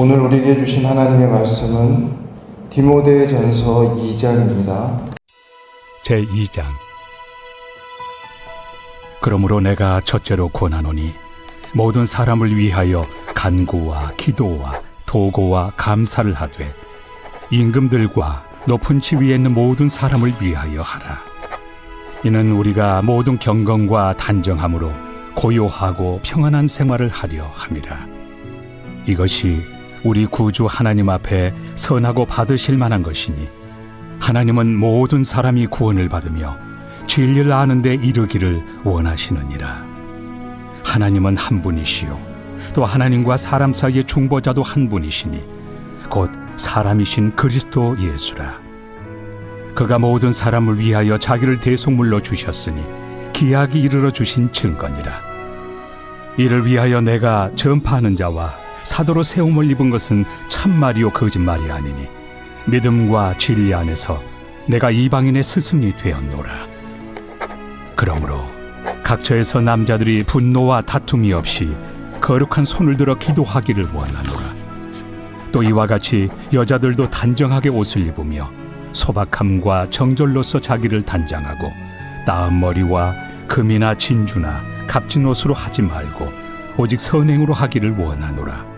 오늘 우리에게 주신 하나님의 말씀은 디모데전서 2장입니다. 제 2장. 그러므로 내가 첫째로 권하노니 모든 사람을 위하여 간구와 기도와 도고와 감사를 하되 임금들과 높은 지위에 있는 모든 사람을 위하여 하라. 이는 우리가 모든 경건과 단정함으로 고요하고 평안한 생활을 하려 함이라. 이것이 우리 구주 하나님 앞에 선하고 받으실 만한 것이니 하나님은 모든 사람이 구원을 받으며 진리를 아는데 이르기를 원하시느니라. 하나님은 한 분이시요 또 하나님과 사람 사이의 중보자도 한 분이시니 곧 사람이신 그리스도 예수라. 그가 모든 사람을 위하여 자기를 대속물로 주셨으니 기약이 이르러 주신 증거니라. 이를 위하여 내가 전파하는 자와 사도로 세움을 입은 것은 참말이요 거짓말이 아니니 믿음과 진리 안에서 내가 이방인의 스승이 되었노라. 그러므로 각처에서 남자들이 분노와 다툼이 없이 거룩한 손을 들어 기도하기를 원하노라. 또 이와 같이 여자들도 단정하게 옷을 입으며 소박함과 정절로서 자기를 단장하고 나은 머리와 금이나 진주나 값진 옷으로 하지 말고 오직 선행으로 하기를 원하노라.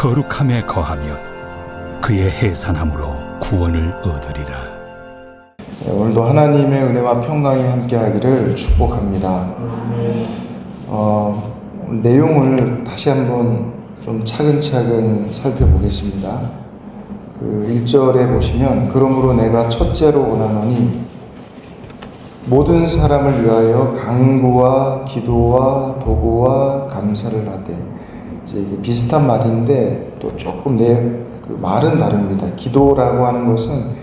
거룩함에 거하면 그의 해산함으로 구원을 얻으리라. 네, 오늘도 하나님의 은혜와 평강이 함께하기를 축복합니다. 어, 내용을 다시 한번 좀 차근차근 살펴보겠습니다. 그 1절에 보시면 그러므로 내가 첫째로 원하노니 모든 사람을 위하여 강구와 기도와 도구와 감사를 하되 이제 이게 비슷한 말인데 또 조금 내 그 말은 다릅니다. 기도라고 하는 것은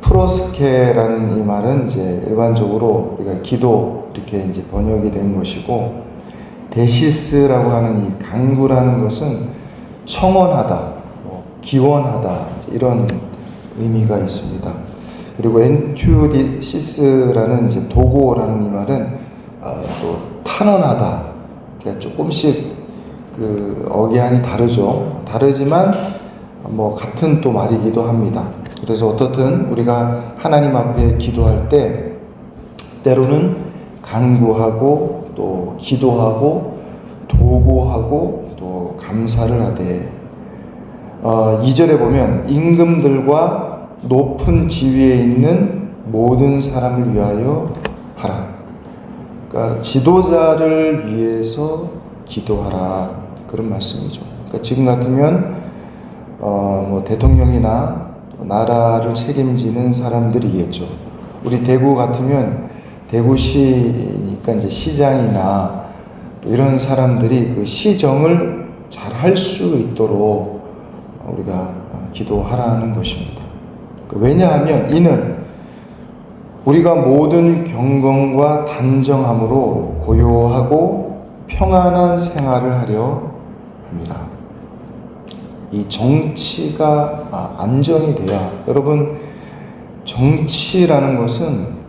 프로스케라는 이 말은 이제 일반적으로 우리가 기도 이렇게 이제 번역이 된 것이고 데시스라고 하는 이 강구라는 것은 청원하다, 뭐 기원하다 이런 의미가 있습니다. 그리고 엔튜디시스라는 이제 도고라는 이 말은 어, 또 탄원하다. 그러니까 조금씩 그 억양이 다르죠. 다르지만 뭐 같은 또 말이기도 합니다. 그래서 어떻든 우리가 하나님 앞에 기도할 때 때로는 간구하고 또 기도하고 도고하고 또 감사를 하되 어, 2절에 보면 임금들과 높은 지위에 있는 모든 사람을 위하여 하라. 그러니까 지도자를 위해서 기도하라 그런 말씀이죠. 그러니까 지금 같으면 어, 뭐 대통령이나 나라를 책임지는 사람들이겠죠. 우리 대구 같으면 대구시니까 이제 시장이나 또 이런 사람들이 그 시정을 잘 할 수 있도록 우리가 기도하라는 것입니다. 왜냐하면 이는 우리가 모든 경건과 단정함으로 고요하고 평안한 생활을 하려 합니다. 이 정치가 아, 안정이 돼야 여러분 정치라는 것은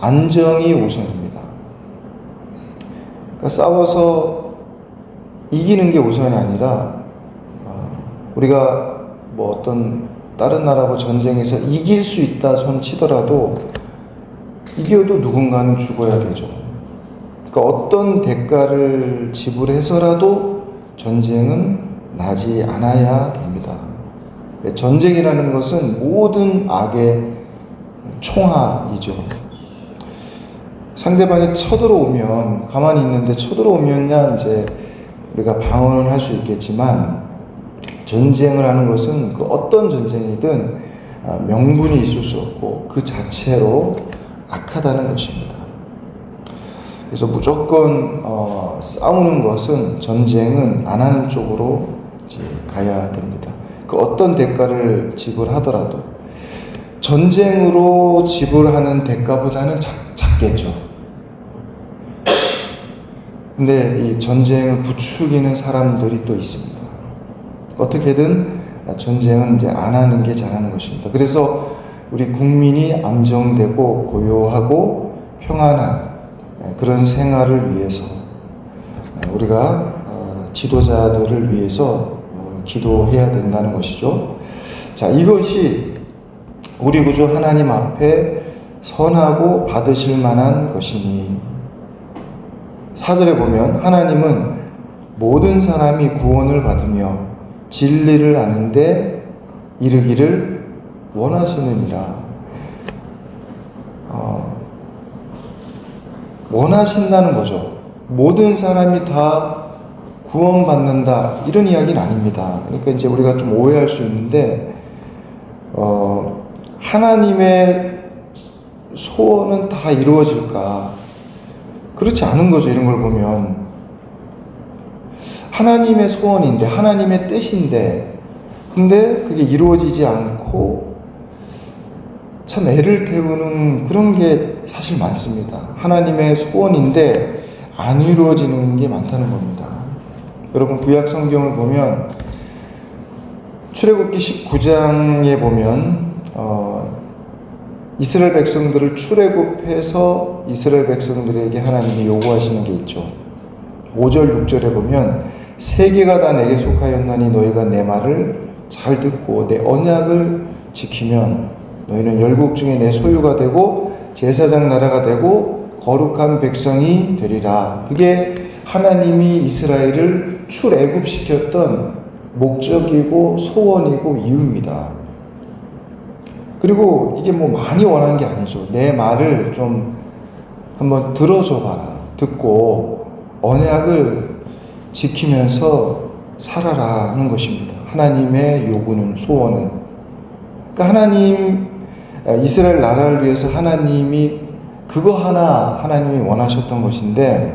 안정이 우선입니다. 그러니까 싸워서 이기는 게 우선이 아니라 아, 우리가 뭐 어떤 다른 나라하고 전쟁에서 이길 수 있다 손 치더라도 이겨도 누군가는 죽어야 되죠. 그러니까 어떤 대가를 지불해서라도 전쟁은 나지 않아야 됩니다. 전쟁이라는 것은 모든 악의 총하이죠. 상대방이 쳐들어오면 가만히 있는데 쳐들어오면야 이제 우리가 방어는 할수 있겠지만 전쟁을 하는 것은 그 어떤 전쟁이든 아, 명분이 있을 수 없고 그 자체로 악하다는 것입니다. 그래서 무조건 어, 싸우는 것은 전쟁은 안 하는 쪽으로 가야 됩니다. 그 어떤 대가를 지불하더라도 전쟁으로 지불하는 대가보다는 작, 작겠죠. 근데 이 전쟁을 부추기는 사람들이 또 있습니다. 어떻게든 전쟁은 이제 안 하는 게 잘하는 것입니다. 그래서 우리 국민이 안정되고 고요하고 평안한 그런 생활을 위해서 우리가 어, 지도자들을 위해서 어, 기도해야 된다는 것이죠. 자, 이것이 우리 구주 하나님 앞에 선하고 받으실 만한 것이니 사절에 보면 하나님은 모든 사람이 구원을 받으며 진리를 아는데 이르기를 원하시느니라. 어, 원하신다는 거죠. 모든 사람이 다 구원받는다 이런 이야기는 아닙니다. 그러니까 이제 우리가 좀 오해할 수 있는데 어, 하나님의 소원은 다 이루어질까? 그렇지 않은 거죠. 이런 걸 보면 하나님의 소원인데 하나님의 뜻인데 근데 그게 이루어지지 않고 참 애를 태우는 그런 게 사실 많습니다. 하나님의 소원인데 안 이루어지는 게 많다는 겁니다. 여러분 구약 성경을 보면 출애굽기 19장에 보면 어, 이스라엘 백성들을 출애굽해서 이스라엘 백성들에게 하나님이 요구하시는 게 있죠. 5절 6절에 보면 세계가 다 내게 속하였나니 너희가 내 말을 잘 듣고 내 언약을 지키면 너희는 열국 중에 내 소유가 되고 제사장 나라가 되고 거룩한 백성이 되리라. 그게 하나님이 이스라엘을 출애굽시켰던 목적이고 소원이고 이유입니다. 그리고 이게 뭐 많이 원한 게 아니죠. 내 말을 좀 한번 들어줘 봐라. 듣고 언약을 지키면서 살아라 하는 것입니다. 하나님의 요구는 소원은 그러니까 하나님 이스라엘 나라를 위해서 하나님이 그거 하나 하나님이 원하셨던 것인데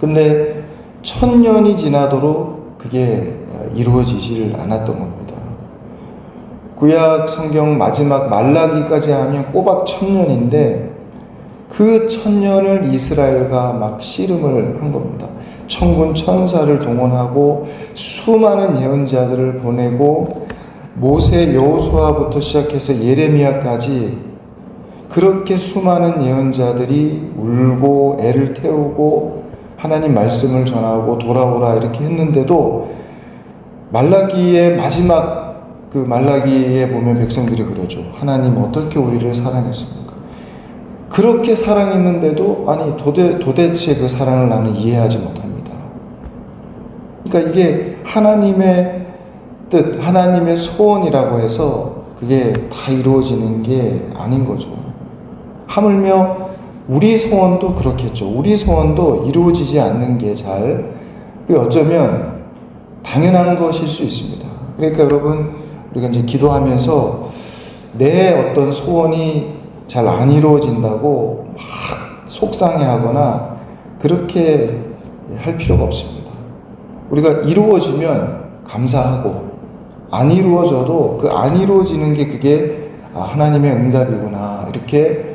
근데 천년이 지나도록 그게 이루어지질 않았던 겁니다. 구약 성경 마지막 말라기까지 하면 꼬박 천년인데 그 천년을 이스라엘과 막 씨름을 한 겁니다. 천군 천사를 동원하고 수많은 예언자들을 보내고 모세 여호수아부터 시작해서 예레미야까지 그렇게 수많은 예언자들이 울고 애를 태우고 하나님 말씀을 전하고 돌아오라 이렇게 했는데도 말라기의 마지막 그 말라기에 보면 백성들이 그러죠. 하나님 어떻게 우리를 사랑했습니까? 그렇게 사랑했는데도 아니 도대, 도대체 그 사랑을 나는 이해하지 못합니다. 그러니까 이게 하나님의 뜻, 하나님의 소원이라고 해서 그게 다 이루어지는 게 아닌 거죠. 하물며 우리 소원도 그렇겠죠. 우리 소원도 이루어지지 않는 게 잘, 어쩌면 당연한 것일 수 있습니다. 그러니까 여러분, 우리가 이제 기도하면서 내 어떤 소원이 잘 안 이루어진다고 막 속상해 하거나 그렇게 할 필요가 없습니다. 우리가 이루어지면 감사하고 안 이루어져도 그 안 이루어지는 게 그게 아, 하나님의 응답이구나 이렇게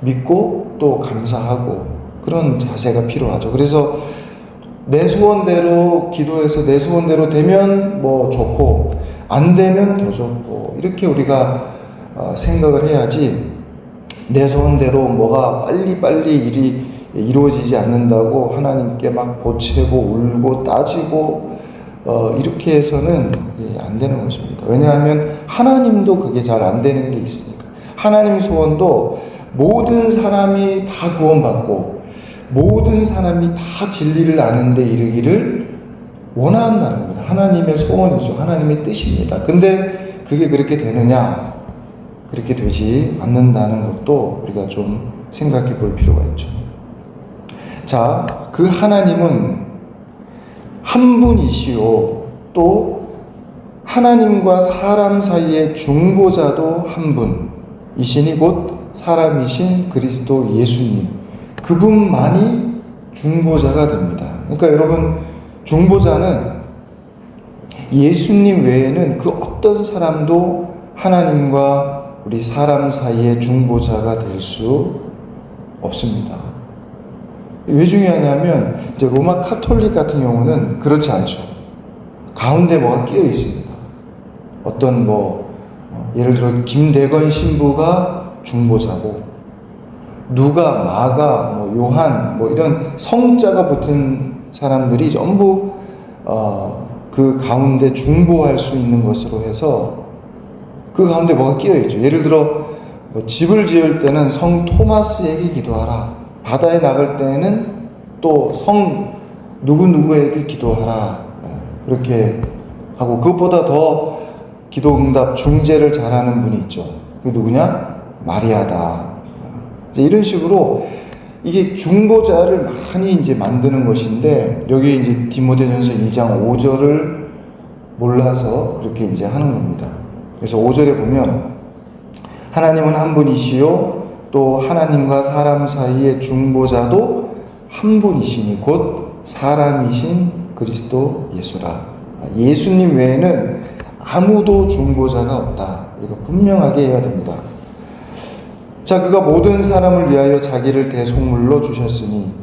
믿고 또 감사하고 그런 자세가 필요하죠. 그래서 내 소원대로 기도해서 내 소원대로 되면 뭐 좋고 안 되면 더 좋고 이렇게 우리가 어, 생각을 해야지 내 소원대로 뭐가 빨리빨리 일이 이루어지지 않는다고 하나님께 막 보채고 울고 따지고 어, 이렇게 해서는 안 되는 것입니다. 왜냐하면 하나님도 그게 잘 안 되는 게 있으니까. 하나님 소원도 모든 사람이 다 구원받고 모든 사람이 다 진리를 아는데 이르기를 원한다는 겁니다. 하나님의 소원이죠. 하나님의 뜻입니다. 근데 그게 그렇게 되느냐? 그렇게 되지 않는다는 것도 우리가 좀 생각해 볼 필요가 있죠. 자, 그 하나님은 한 분이시요. 또 하나님과 사람 사이의 중보자도 한 분이시니 곧 사람이신 그리스도 예수님. 그분만이 중보자가 됩니다. 그러니까 여러분, 중보자는 예수님 외에는 그 어떤 사람도 하나님과 우리 사람 사이의 중보자가 될 수 없습니다. 왜 중요하냐면 이제 로마 카톨릭 같은 경우는 그렇지 않죠. 가운데 뭐가 끼어 있습니다. 어떤 뭐 어, 예를 들어 김대건 신부가 중보자고 누가 마가 뭐 요한 뭐 이런 성자가 붙은 사람들이 전부 어, 그 가운데 중보할 수 있는 것으로 해서 그 가운데 뭐가 끼어 있죠. 예를 들어 뭐 집을 지을 때는 성 토마스에게 기도하라. 바다에 나갈 때는 또 성 누구 누구에게 기도하라. 예, 그렇게 하고 그것보다 더 기도 응답 중재를 잘하는 분이 있죠. 그 누구냐? 마리아다. 이런 식으로 이게 중보자를 많이 이제 만드는 것인데 여기 이제 디모데전서 2장 5절을 몰라서 그렇게 이제 하는 겁니다. 그래서 5절에 보면 하나님은 한 분이시요 또 하나님과 사람 사이의 중보자도 한 분이시니 곧 사람이신 그리스도 예수라. 예수님 외에는 아무도 중보자가 없다. 우리가 분명하게 해야 됩니다. 자, 그가 모든 사람을 위하여 자기를 대속물로 주셨으니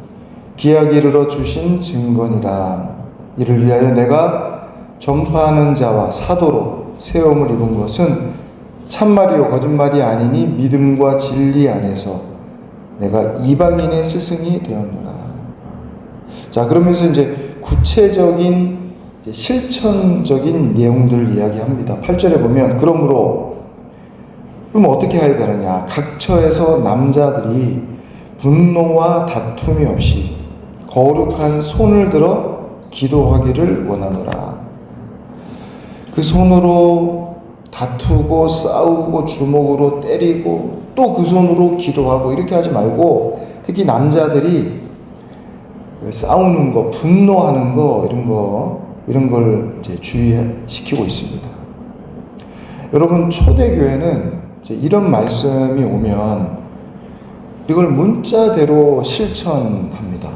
기약 이르러 주신 증거니라. 이를 위하여 내가 전파하는 자와 사도로 세움을 입은 것은 참말이요 거짓말이 아니니 믿음과 진리 안에서 내가 이방인의 스승이 되었노라. 자, 그러면서 이제 구체적인 이제 실천적인 내용들을 이야기합니다. 8절에 보면 그러므로 그럼 어떻게 해야 되느냐? 각처에서 남자들이 분노와 다툼이 없이 거룩한 손을 들어 기도하기를 원하노라. 그 손으로 다투고 싸우고 주먹으로 때리고 또 그 손으로 기도하고 이렇게 하지 말고 특히 남자들이 싸우는 거, 분노하는 거 이런 거 이런 걸 이제 주의시키고 있습니다. 여러분 초대 교회는 이제 이런 말씀이 오면 이걸 문자대로 실천합니다.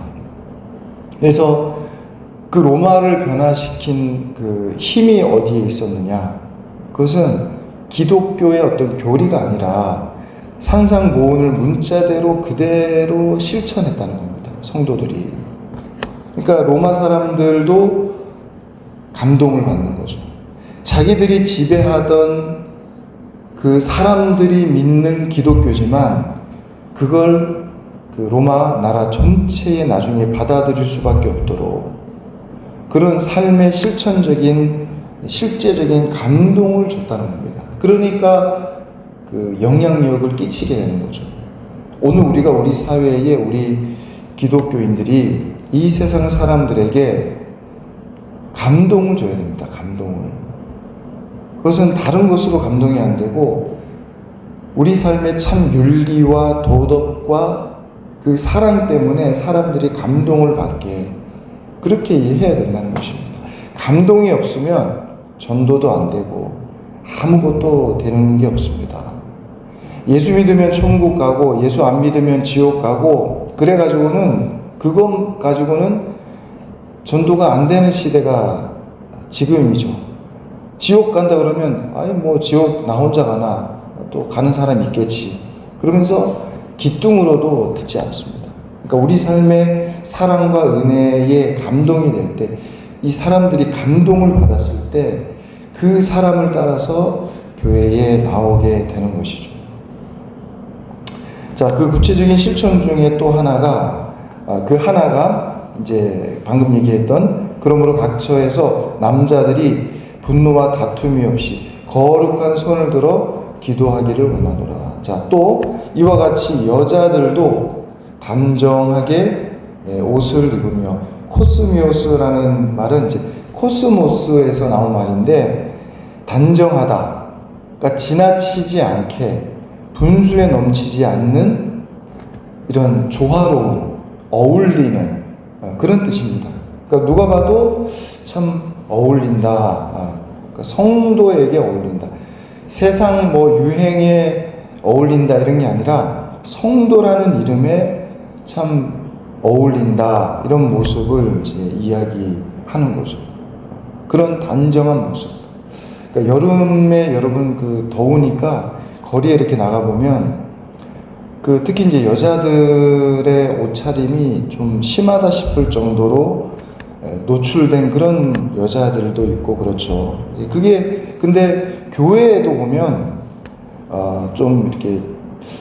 그래서 그 로마를 변화시킨 그 힘이 어디에 있었느냐? 그것은 기독교의 어떤 교리가 아니라 산상모훈을 문자대로 그대로 실천했다는 겁니다. 성도들이. 그러니까 로마 사람들도 감동을 받는 거죠. 자기들이 지배하던 그 사람들이 믿는 기독교지만 그걸 그 로마 나라 전체에 나중에 받아들일 수밖에 없도록 그런 삶의 실천적인 실제적인 감동을 줬다는 겁니다. 그러니까 그 영향력을 끼치게 되는 거죠. 오늘 우리가 우리 사회에 우리 기독교인들이 이 세상 사람들에게 감동을 줘야 됩니다. 감동을. 그것은 다른 것으로 감동이 안 되고 우리 삶의 참 윤리와 도덕과 그 사랑 때문에 사람들이 감동을 받게 그렇게 이해해야 된다는 것입니다. 감동이 없으면 전도도 안 되고 아무것도 되는 게 없습니다. 예수 믿으면 천국 가고 예수 안 믿으면 지옥 가고 그래 가지고는 그것 가지고는 전도가 안 되는 시대가 지금이죠. 지옥 간다 그러면 아니 뭐 지옥 나 혼자 가나 또 가는 사람 있겠지. 그러면서 기뚱으로도 듣지 않습니다. 그러니까 우리 삶의 사랑과 은혜에 감동이 될 때 이 사람들이 감동을 받았을 때 그 사람을 따라서 교회에 나오게 되는 것이죠. 자, 그 구체적인 실천 중에 또 하나가 아, 그 하나가 이제 방금 얘기했던 그러므로 각처에서 남자들이 분노와 다툼이 없이 거룩한 손을 들어 기도하기를 원하노라. 자, 또 이와 같이 여자들도 단정하게 예, 옷을 입으며 코스미오스라는 말은 이제 코스모스에서 나온 말인데 단정하다. 그러니까 지나치지 않게 분수에 넘치지 않는 이런 조화로운 어울리는 어, 그런 뜻입니다. 그러니까 누가 봐도 참 어울린다. 아, 그러니까 성도에게 어울린다. 세상 뭐 유행에 어울린다 이런 게 아니라 성도라는 이름에 참 어울린다 이런 모습을 이제 이야기하는 거죠. 그런 단정한 모습. 그러니까 여름에 여러분 그 더우니까 거리에 이렇게 나가 보면 그 특히 이제 여자들의 옷차림이 좀 심하다 싶을 정도로 에, 노출된 그런 여자들도 있고 그렇죠. 예, 그게 근데 교회에도 보면 어, 좀 이렇게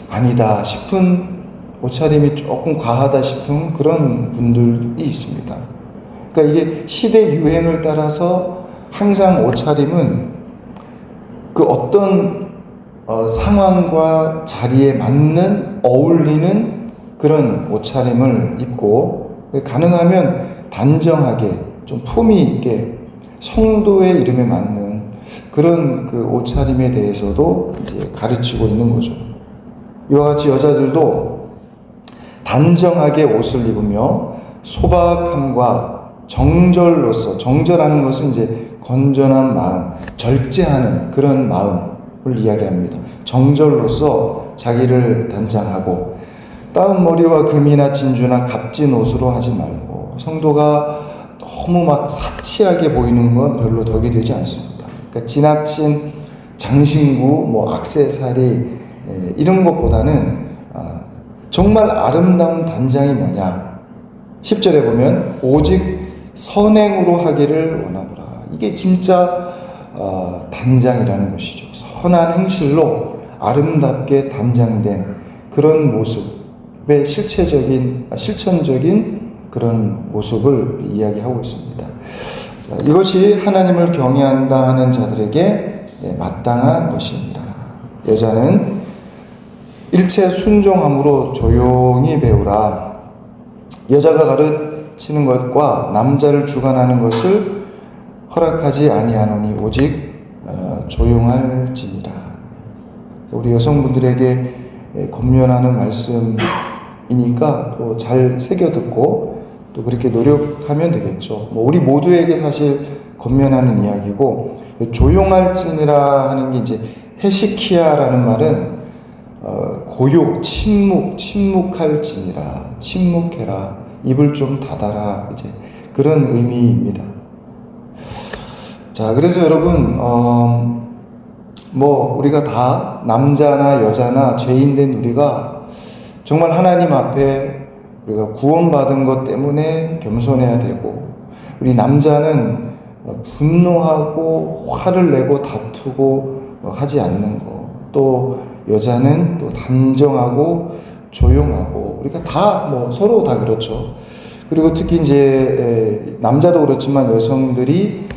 아니다 싶은 옷차림이 조금 과하다 싶은 그런 분들이 있습니다. 그러니까 이게 시대 유행을 따라서 항상 옷차림은 그 어떤 어, 상황과 자리에 맞는 어울리는 그런 옷차림을 입고 가능하면 단정하게 좀 품위 있게 성도의 이름에 맞는 그런 그 옷차림에 대해서도 이제 가르치고 있는 거죠. 이와 같이 여자들도 단정하게 옷을 입으며 소박함과 정절로서 정절하는 것은 이제 건전한 마음, 절제하는 그런 마음을 이야기합니다. 정절로서 자기를 단장하고 따은 머리와 금이나 진주나 값진 옷으로 하지 말고 성도가 너무 막 사치하게 보이는 건 별로 덕이 되지 않습니다. 그러니까 지나친 장신구, 뭐 악세사리 에, 이런 것보다는 아, 정말 아름다운 단장이 뭐냐? 10절에 보면 오직 선행으로 하기를 원하노라. 이게 진짜 어, 단장이라는 것이죠. 선한 행실로 아름답게 단장된 그런 모습의 실체적인 아, 실천적인 그런 모습을 이야기하고 있습니다. 자, 이것이 하나님을 경외한다 하는 자들에게 예, 마땅한 것입니다. 여자는 일체 순종함으로 조용히 배우라. 여자가 가르치는 것과 남자를 주관하는 것을 허락하지 아니하노니 오직 어, 조용할지니라. 우리 여성분들에게 예, 권면하는 말씀이니까 또 잘 새겨 듣고 또 그렇게 노력하면 되겠죠. 뭐 우리 모두에게 사실 권면하는 이야기고 조용할지니라 하는 게 이제 헤시키야라는 말은 어, 고요, 침묵, 침묵할지니라, 침묵해라, 입을 좀 닫아라, 이제 그런 의미입니다. 자, 그래서 여러분, 어, 뭐, 우리가 다 남자나 여자나 죄인된 우리가 정말 하나님 앞에 우리가 구원받은 것 때문에 겸손해야 되고, 우리 남자는 분노하고 화를 내고 다투고 하지 않는 거, 또 여자는 또 단정하고 조용하고, 우리가 다 뭐 서로 다 그렇죠. 그리고 특히 이제 에, 남자도 그렇지만 여성들이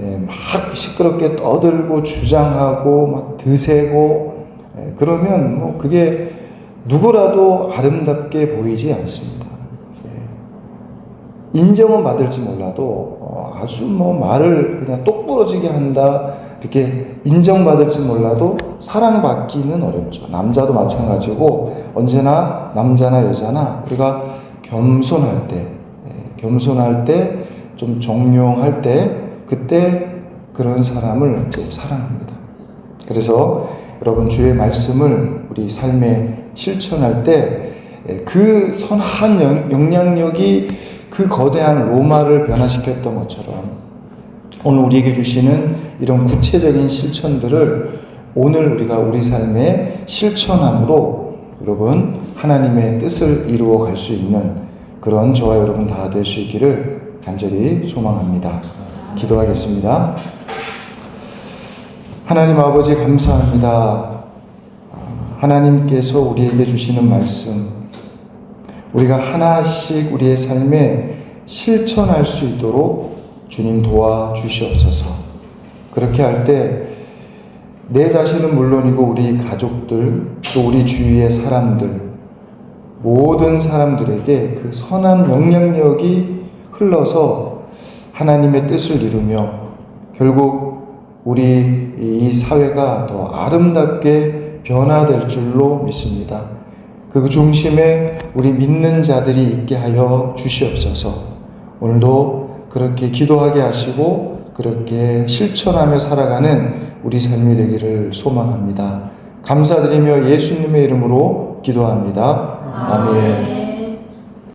에, 막 시끄럽게 떠들고 주장하고 막 드세고 에, 그러면 뭐 그게 누구라도 아름답게 보이지 않습니다. 예. 인정은 받을지 몰라도 어, 아주 뭐 말을 그냥 똑부러지게 한다 이렇게 인정받을지 몰라도 사랑받기는 어렵죠. 남자도 마찬가지고 언제나 남자나 여자나 우리가 겸손할 때, 예, 겸손할 때, 좀 정용할 때, 그때 그런 사람을 사랑합니다. 그래서 여러분 주의 말씀을 우리 삶에 실천할 때 그 선한 영- 영향력이 그 거대한 로마를 변화시켰던 것처럼 오늘 우리에게 주시는 이런 구체적인 실천들을 오늘 우리가 우리 삶에 실천함으로 여러분 하나님의 뜻을 이루어 갈 수 있는 그런 저와 여러분 다 될 수 있기를 간절히 소망합니다. 기도하겠습니다. 하나님 아버지 감사합니다. 하나님께서 우리에게 주시는 말씀, 우리가 하나씩 우리의 삶에 실천할 수 있도록 주님 도와 주시옵소서. 그렇게 할 때 내 자신은 물론이고 우리 가족들 또 우리 주위의 사람들 모든 사람들에게 그 선한 영향력이 흘러서 하나님의 뜻을 이루며 결국 우리 이 사회가 더 아름답게 변화될 줄로 믿습니다. 그 중심에 우리 믿는 자들이 있게 하여 주시옵소서. 오늘도 그렇게 기도하게 하시고 그렇게 실천하며 살아가는 우리 삶이 되기를 소망합니다. 감사드리며 예수님의 이름으로 기도합니다. 아멘.